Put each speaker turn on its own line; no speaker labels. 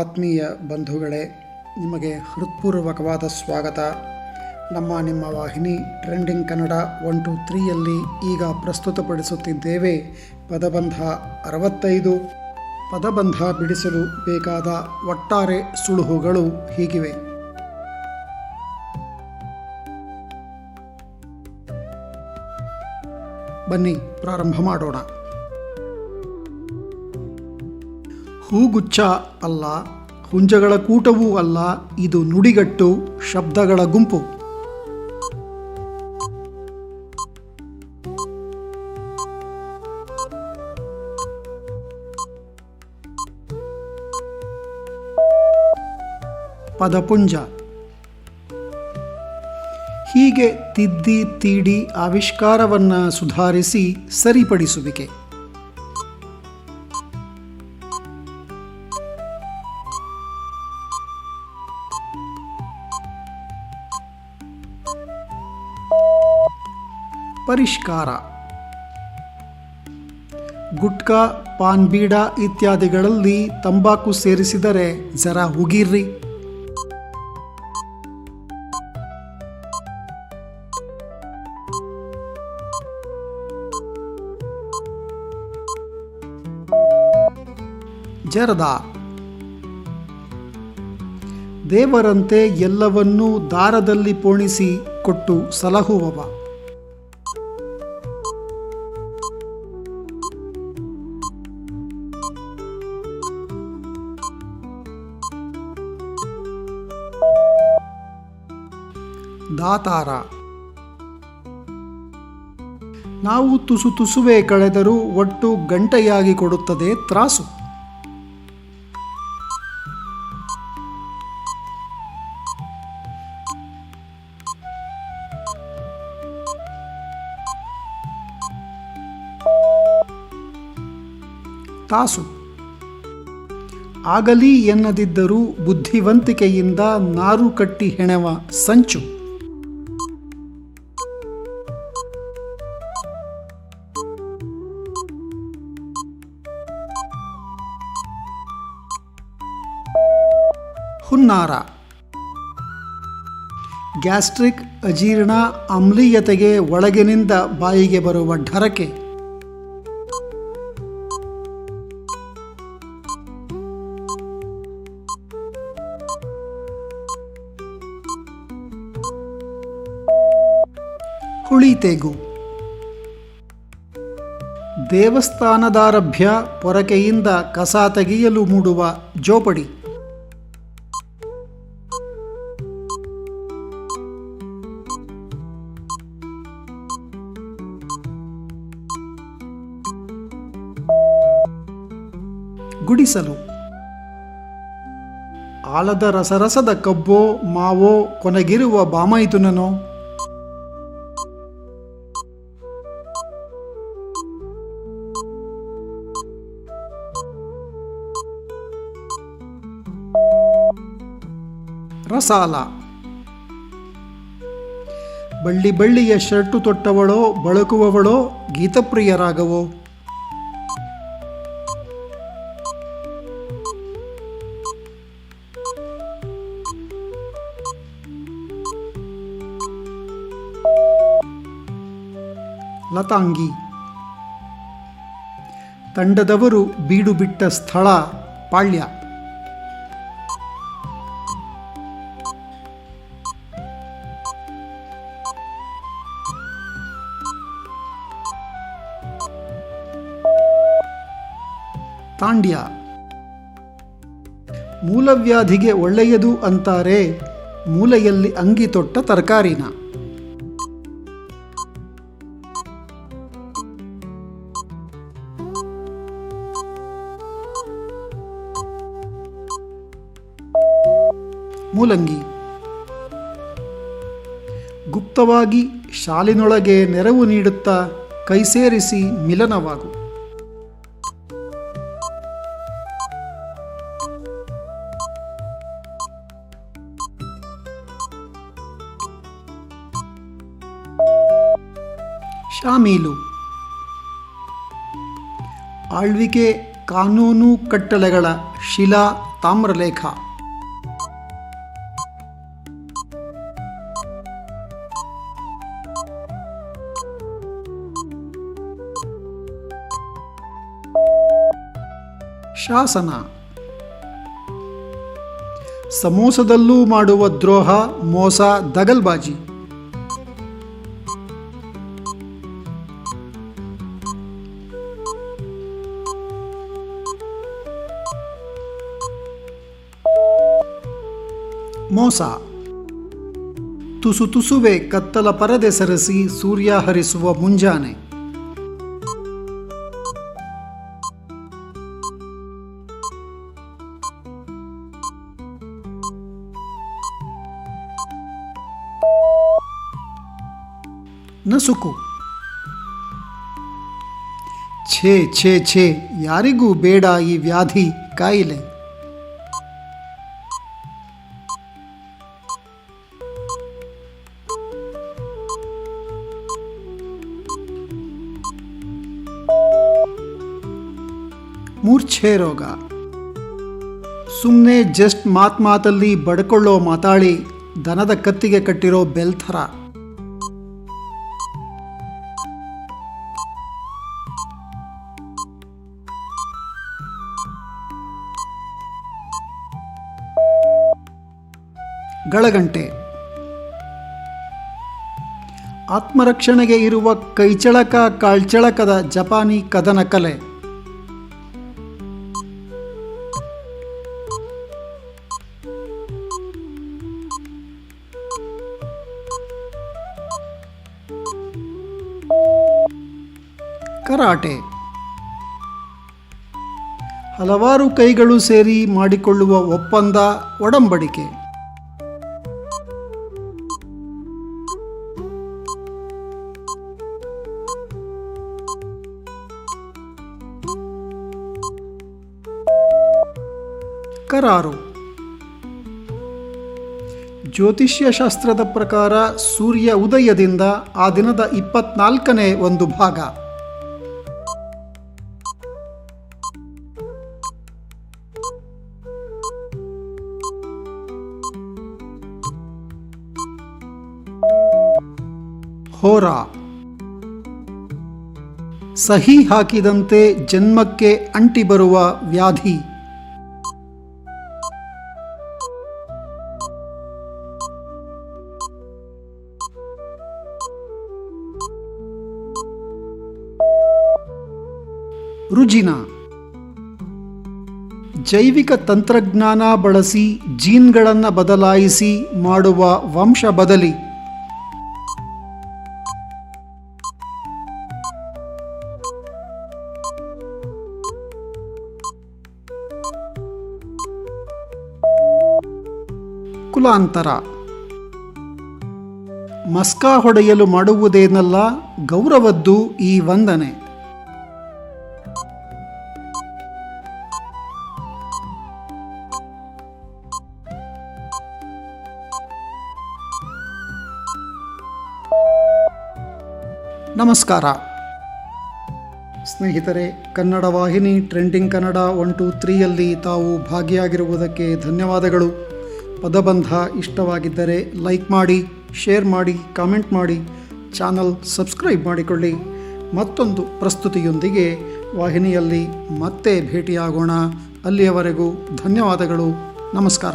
ಆತ್ಮೀಯ ಬಂಧುಗಳೇ, ನಿಮಗೆ ಹೃತ್ಪೂರ್ವಕವಾದ ಸ್ವಾಗತ. ನಮ್ಮ ನಿಮ್ಮ ವಾಹಿನಿ ಟ್ರೆಂಡಿಂಗ್ ಕನ್ನಡ ಒನ್ ಟು ತ್ರೀಯಲ್ಲಿ ಈಗ ಪ್ರಸ್ತುತಪಡಿಸುತ್ತಿದ್ದೇವೆ ಪದಬಂಧ ಅರವತ್ತೈದು. ಪದಬಂಧ ಬಿಡಿಸಲು ಬೇಕಾದ ಒಟ್ಟಾರೆ ಸುಳುಹುಗಳು ಹೀಗಿವೆ. ಬನ್ನಿ, ಪ್ರಾರಂಭ ಮಾಡೋಣ. ಹೂಗುಚ್ಛ ಅಲ್ಲ, ಹುಂಜಗಳ ಕೂಟವೂ ಅಲ್ಲ, ಇದು ನುಡಿಗಟ್ಟು ಶಬ್ದಗಳ ಗುಂಪು. ಪದಪುಂಜ. ಹೀಗೆ ತಿದ್ದಿ, ತೀಡಿ ಆವಿಷ್ಕಾರವನ್ನು ಸುಧಾರಿಸಿ ಸರಿಪಡಿಸುವಿಕೆ. ಪರಿಷ್ಕಾರ. ಗುಟ್ಕಾ ಪಾನ್ ಬೀಡ ಇತ್ಯಾದಿಗಳಲ್ಲಿ ತಂಬಾಕು ಸೇರಿಸಿದರೆ ಜರ ಉಗಿರ್ರಿ. ಜರದ. ದೇವರಂತೆ ಎಲ್ಲವನ್ನೂ ದಾರದಲ್ಲಿ ಪೋಣಿಸಿ ಕೊಟ್ಟು ಸಲಹುವವ. ದಾತಾರ. ನಾವು ತುಸು ತುಸುವೆ ಕಳೆದರೂ ಒಟ್ಟು ಗಂಟೆಯಾಗಿ ಕೊಡುತ್ತದೆ ತ್ರಾಸು. ತಾಸು. ಆಗಲಿ ಎನ್ನದಿದ್ದರೂ ಬುದ್ಧಿವಂತಿಕೆಯಿಂದ ನಾರು ಕಟ್ಟಿ ಹೆಣೆವ ಸಂಚು. ಹುನ್ನಾರ ಗ್ಯಾಸ್ಟ್ರಿಕ್ ಅಜೀರ್ಣ ಆಮ್ಲೀಯತೆಗೆ ಒಳಗಿನಿಂದ ಬಾಯಿಗೆ ಬರುವ ಢರಕೆ. ಹುಳಿತೆಗು ದೇವಸ್ಥಾನದಾರಭ್ಯ ಪೊರಕೆಯಿಂದ ಕಸ ತೆಗೆಯಲು ಮೂಡುವ ಜೋಪಡಿ. ಗುಡಿಸಲು. ಆಲದ ರಸರಸದ ಕಬ್ಬೋ ಮಾವೋ ಕೊನೆಗಿರುವ ಬಾಮೈತುನನೋ. ರಸಾಲ. ಬಳ್ಳಿ ಬಳ್ಳಿಯ ಶರ್ಟು ತೊಟ್ಟವಳೋ ಬಳಕುವವಳೋ ಗೀತಪ್ರಿಯರಾಗವೋ. ಲತಾಂಗಿ. ತಂಡದವರು ಬೀಡು ಬಿಟ್ಟ ಸ್ಥಳ ಪಾಳ್ಯ. ತಾಂಡ್ಯ. ಮೂಲವ್ಯಾಧಿಗೆ ಒಳ್ಳೆಯದು ಅಂತಾರೆ ಮೂಲೆಯಲ್ಲಿ ಅಂಗಿ ತೊಟ್ಟ ತರಕಾರಿನ. ಮೂಲಂಗಿ. ಗುಪ್ತವಾಗಿ ಶಾಲಿನೊಳಗೆ ನೆರವು ನೀಡುತ್ತಾ ಕೈ ಸೇರಿಸಿ ಮಿಲನವಾಗು. ಶಾಮೀಲು. ಆಳ್ವಿಕೆ ಕಾನೂನು ಕಟ್ಟಳೆಗಳ ಶಿಲಾ ತಾಮ್ರಲೇಖ. ಶಾಸನ. ಸಮೋಸದಲ್ಲೂ ಮಾಡುವ ದ್ರೋಹ, ಮೋಸ, ದಗಲ್ಬಾಜಿ. ಮೋಸ. ತುಸು ತುಸುವೆ ಕತ್ತಲ ಪರದೆ ಸರಸಿ ಸೂರ್ಯ ಹರಿಸುವ ಮುಂಜಾನೆ. ನಸುಕು ಛೇ ಛೇ ಛೇ, ಯಾರಿಗೂ ಬೇಡ ಈ ವ್ಯಾಧಿ ಕಾಯಿಲೆ. ಮೂರ್ಛೆ ರೋಗ. ಸುಮ್ಮನೆ ಜಸ್ಟ್ ಮಾತ್ ಮಾತಲ್ಲಿ ಬಡ್ಕೊಳ್ಳೋ ಮಾತಾಳಿ ದನದ ಕತ್ತಿಗೆ ಕಟ್ಟಿರೋ ಬೆಲ್ ಥರ ಗಳಗಂಟೆ. ಆತ್ಮರಕ್ಷಣೆಗೆ ಇರುವ ಕೈಚಳಕ ಕಾಳ್ಚಳಕದ ಜಪಾನಿ ಕದನ ಕಲೆ. ಕರಾಟೆ. ಹಲವಾರು ಕೈಗಳು ಸೇರಿ ಮಾಡಿಕೊಳ್ಳುವ ಒಪ್ಪಂದ ಒಡಂಬಡಿಕೆ. ಕರಾರು. ಜ್ಯೋತಿಷ್ಯ ಶಾಸ್ತ್ರದ ಪ್ರಕಾರ ಸೂರ್ಯ ಉದಯದಿಂದ ಆ ದಿನದ ಇಪ್ಪತ್ನಾಲ್ಕನೇ ಒಂದು ಭಾಗ. ಹೋರಾ. ಸಹಿ ಹಾಕಿದಂತೆ ಜನ್ಮಕ್ಕೆ ಅಂಟಿ ಬರುವ ವ್ಯಾಧಿ. ರುಜಿನ. ಜೈವಿಕ ತಂತ್ರಜ್ಞಾನ ಬಳಸಿ ಜೀನ್ಗಳನ್ನು ಬದಲಾಯಿಸಿ ಮಾಡುವ ವಂಶ ಬದಲಿ. ಕುಲಾಂತರ. ಮಸ್ಕಾ ಹೊಡೆಯಲು ಮಾಡುವುದೇನಲ್ಲ ಗೌರವದ್ದು ಈ ವಂದನೆ. ನಮಸ್ಕಾರ. ಸ್ನೇಹಿತರೆ, ಕನ್ನಡ ವಾಹಿನಿ ಟ್ರೆಂಡಿಂಗ್ ಕನ್ನಡ ಒನ್ ಟು ತ್ರೀಯಲ್ಲಿ ತಾವು ಭಾಗಿಯಾಗಿರುವುದಕ್ಕೆ ಧನ್ಯವಾದಗಳು. ಪದಬಂಧ ಇಷ್ಟವಾಗಿದ್ದರೆ ಲೈಕ್ ಮಾಡಿ, ಶೇರ್ ಮಾಡಿ, ಕಾಮೆಂಟ್ ಮಾಡಿ, ಚಾನಲ್ ಸಬ್ಸ್ಕ್ರೈಬ್ ಮಾಡಿಕೊಳ್ಳಿ. ಮತ್ತೊಂದು ಪ್ರಸ್ತುತಿಯೊಂದಿಗೆ ವಾಹಿನಿಯಲ್ಲಿ ಮತ್ತೆ ಭೇಟಿಯಾಗೋಣ. ಅಲ್ಲಿಯವರೆಗೂ ಧನ್ಯವಾದಗಳು. ನಮಸ್ಕಾರ.